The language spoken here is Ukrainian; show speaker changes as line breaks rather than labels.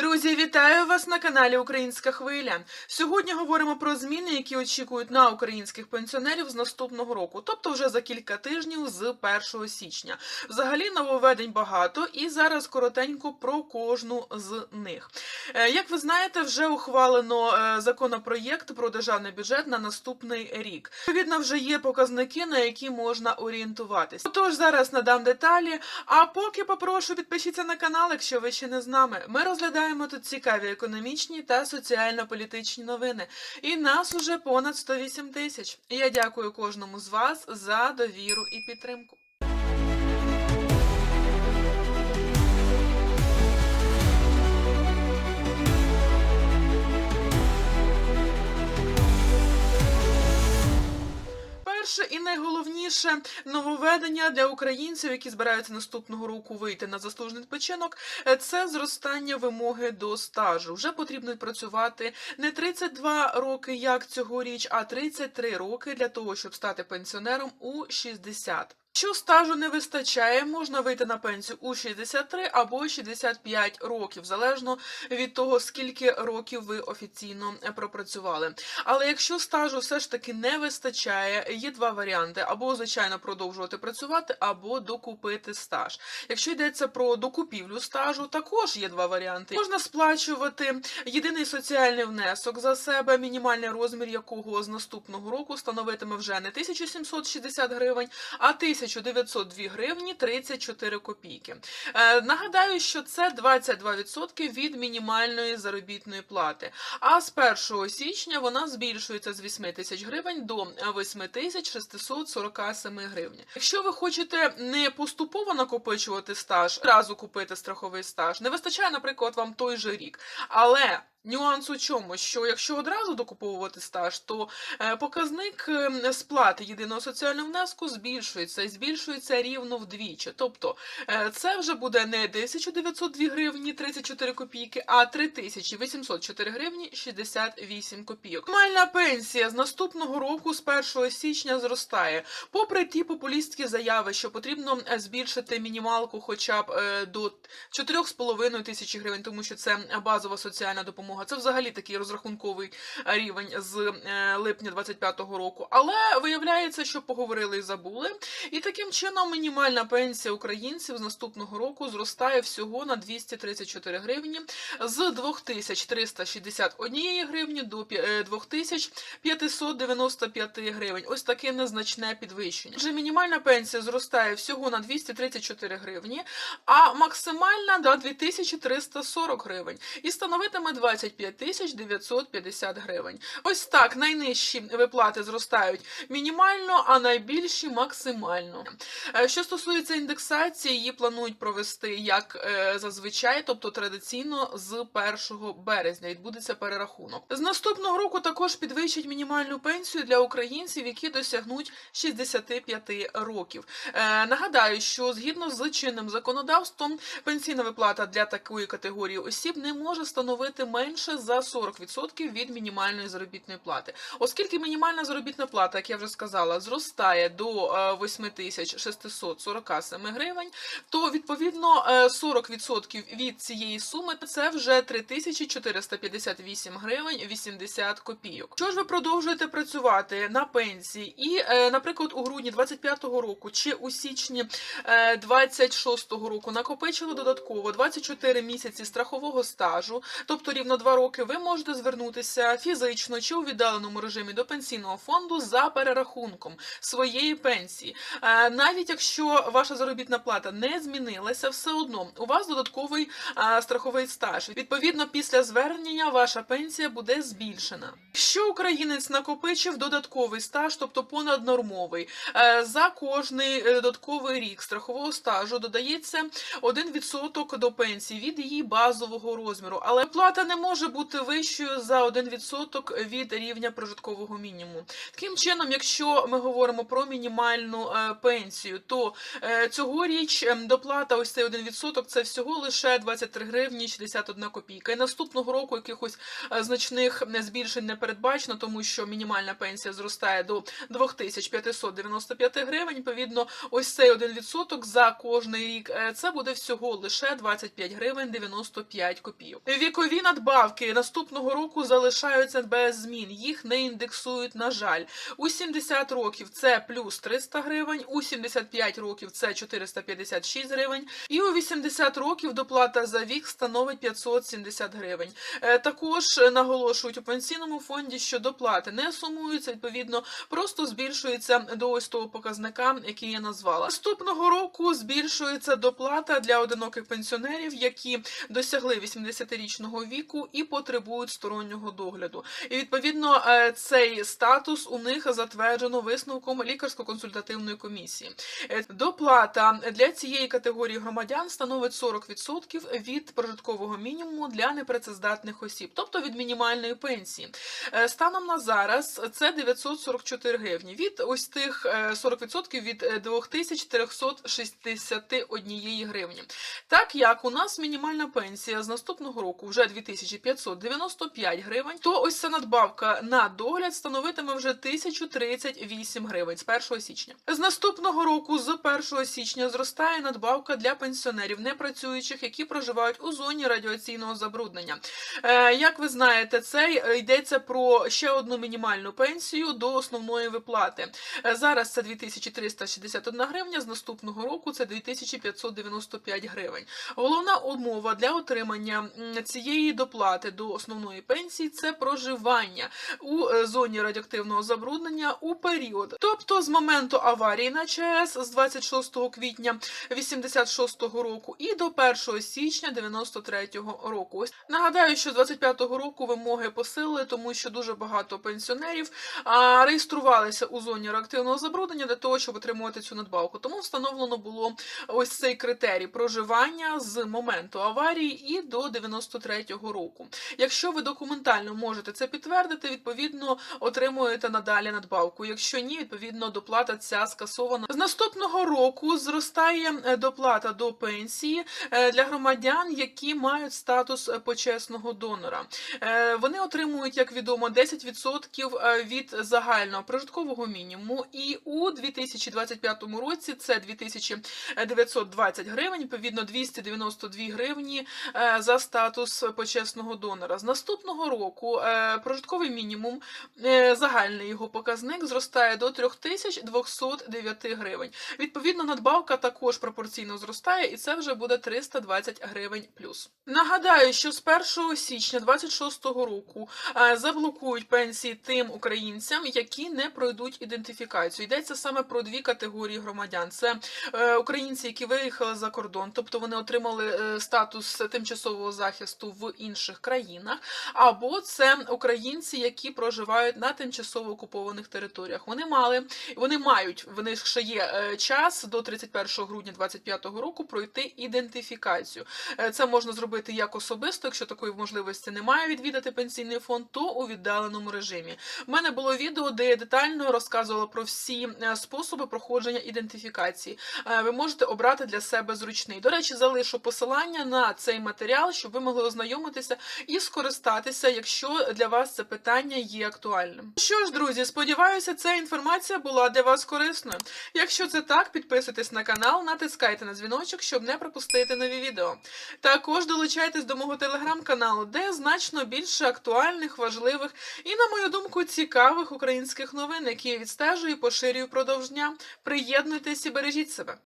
Друзі, вітаю вас на каналі Українська Хвиля. Сьогодні говоримо про зміни, які очікують на українських пенсіонерів з наступного року, тобто вже за кілька тижнів з 1 січня. Взагалі нововведень багато, і зараз коротенько про кожну з них. Е, Як ви знаєте, вже ухвалено е, законопроєкт про державний бюджет на наступний рік. Відповідно, вже є показники, на які можна орієнтуватись. Тож зараз надам деталі. А поки попрошу підпишіться на канал, якщо ви ще не з нами. Ми розглядаємо тут цікаві економічні та соціально-політичні новини. І нас уже понад 108 тисяч. Я дякую кожному з вас за довіру і підтримку. Перше і найголовніше нововведення для українців, які збираються наступного року вийти на заслужений відпочинок, е, це зростання вимоги до стажу. Вже потрібно працювати не 32 роки, як цьогоріч, а 33 роки для того, щоб стати пенсіонером у 60. Якщо стажу не вистачає, можна вийти на пенсію у 63 або 65 років, залежно від того, скільки років ви офіційно пропрацювали. Але якщо стажу все ж таки не вистачає, є два варіанти: або звичайно продовжувати працювати, або докупити стаж. Якщо йдеться про докупівлю стажу, також є два варіанти. Можна сплачувати єдиний соціальний внесок за себе, мінімальний розмір якого з наступного року становитиме вже не 1760 гривень, а 1902 гривні 34 копійки. Е, нагадаю, що це 22% від мінімальної заробітної плати. А з 1 січня вона збільшується з 8 тисяч гривень до 8647 гривень. Якщо ви хочете не поступово накопичувати стаж, одразу купити страховий стаж, не вистачає, наприклад, вам той же рік, але Нюанс у чому, що якщо одразу докуповувати стаж, то е, показник е, сплати єдиного соціального внеску збільшується і збільшується рівно вдвічі. Тобто е, це вже буде не 1902 гривні 34 копійки, а 3804 гривні 68 копійок. Мінімальна пенсія з наступного року, з 1 січня, зростає. Попри ті популістські заяви, що потрібно е, збільшити мінімалку хоча б до 4,5 тисячі гривень, тому що це базова соціальна допомога. Це взагалі такий розрахунковий е, рівень з е, липня 25-го року. Але виявляється, що поговорили і забули. І таким чином мінімальна пенсія українців з наступного року зростає всього на 234 гривні з 2361 гривні до е, 2595 гривень. Ось таке незначне підвищення. Вже мінімальна пенсія зростає всього на 234 гривні, а максимальна до 2340 гривень і становитиме 25 тисяч 950 гривень. Ось так найнижчі виплати зростають мінімально, а найбільші максимально. Е, Що стосується індексації, її планують провести як е, зазвичай, тобто традиційно з 1 березня відбудеться перерахунок. З наступного року також підвищать мінімальну пенсію для українців, які досягнуть 65 років. Е, Нагадаю, що згідно з чинним законодавством пенсійна виплата для такої категорії осіб не може становити менше за 40% від мінімальної заробітної плати. Оскільки мінімальна заробітна плата, як я вже сказала, зростає до е, 8647 гривень, то відповідно е, 40% від цієї суми це вже 3458 гривень 80 копійок. Що ж ви продовжуєте працювати на пенсії і, е, наприклад, у грудні 25-го року чи у січні е, 26-го року накопичили додатково 24 місяці страхового стажу, тобто рівно 2 роки, ви можете звернутися фізично чи у віддаленому режимі до пенсійного фонду за перерахунком своєї пенсії. Е, Навіть якщо ваша заробітна плата не змінилася, все одно у вас додатковий е, страховий стаж. Відповідно, після звернення ваша пенсія буде збільшена. Якщо українець накопичив додатковий стаж, тобто понаднормовий, е, за кожний додатковий рік страхового стажу додається 1% до пенсії від її базового розміру, але плата не може може бути вищою за 1% від рівня прожиткового мінімуму. Таким чином, якщо ми говоримо про мінімальну е, пенсію, то е, цьогоріч ем, доплата ось цей 1% це всього лише 23 гривні 61 копійка. І наступного року якихось е, значних збільшень не передбачено, тому що мінімальна пенсія зростає до 2595 гривень. Відповідно, ось цей 1% за кожний рік це буде всього лише 25 гривень 95 копійок. Вікові надбавки наступного року залишаються без змін. Їх не індексують. На жаль, у 70 років це плюс 300 гривень, у 75 років це 456 гривень, і у 80 років доплата за вік становить 570 гривень. Е, Також наголошують у пенсійному фонді, що доплати не сумуються, відповідно, просто збільшується до ось того показника, який я назвала. Наступного року збільшується доплата для одиноких пенсіонерів, які досягли 80-річного віку і потребують стороннього догляду. І відповідно е, цей статус у них затверджено висновком лікарсько-консультативної комісії. Е, Доплата для цієї категорії громадян становить 40% від прожиткового мінімуму для непрацездатних осіб, тобто від мінімальної пенсії. Е, Станом на зараз це 944 гривні. Від ось тих е, 40% від е, 2461 гривні. Так як у нас мінімальна пенсія з наступного року вже 2595 гривень, то ось ця надбавка на догляд становитиме вже 1038 гривень з 1 січня. З наступного року, з 1 січня, зростає надбавка для пенсіонерів непрацюючих, які проживають у зоні радіаційного забруднення. Е, Як ви знаєте, це е, йдеться про ще одну мінімальну пенсію до основної виплати. Е, Зараз це 2361 гривня, з наступного року це 2595 гривень. Головна умова для отримання цієї доплати до основної пенсії це проживання у е, зоні радіоактивного забруднення у період, тобто з моменту аварії на ЧАЕС з 26 квітня 86 року і до 1 січня 93 року. Ось нагадаю, що з 25 року вимоги посилили, тому що дуже багато пенсіонерів реєструвалися у зоні реактивного забруднення для того, щоб отримувати цю надбавку. Тому встановлено було ось цей критерій проживання з моменту аварії і до 93-го року. Якщо ви документально можете це підтвердити, відповідно отримуєте надалі надбавку. Якщо ні, відповідно доплата ця скасована. З наступного року зростає е, доплата до пенсії е, для громадян, які мають статус е, почесного донора. Вони отримують, як відомо, 10% е, від загального прожиткового мінімуму, і у 2025 році це 2920 гривень, відповідно 292 гривні за статус почесного донора. З наступного року е, прожитковий мінімум, е, загальний його показник зростає до 3209 гривень. Відповідно, надбавка також пропорційно зростає, і це вже буде 320 гривень плюс. Нагадаю, що з 1 січня 26 року е, заблокують пенсії тим українцям, які не пройдуть ідентифікацію. Йдеться саме про дві категорії громадян: це українці, які виїхали за кордон, тобто вони отримали статус тимчасового захисту в інших країнах, або це українці, які проживають на тимчасово окупованих територіях. Вони мали, вони мають, в них ще є е, час до 31 грудня 2025 року пройти ідентифікацію. Е, Це можна зробити як особисто, якщо такої можливості немає відвідати пенсійний фонд, то у віддаленому режимі. У мене було відео, де я детально розказувала про всі е, способи проходження ідентифікації. Ви можете обрати для себе зручний. До речі, залишу посилання на цей матеріал, щоб ви могли ознайомитися і скористатися, якщо для вас це питання є актуальним. Що ж, друзі, сподіваюся, ця інформація була для вас корисною. Якщо це так, підписуйтесь на канал, натискайте на дзвіночок, щоб не пропустити нові відео. Також долучайтесь до мого телеграм-каналу, де значно більше актуальних, важливих і, на мою думку, цікавих українських новин, які я відстежую і поширюю впродовж дня. Приєднуйтесь і бережіть себе.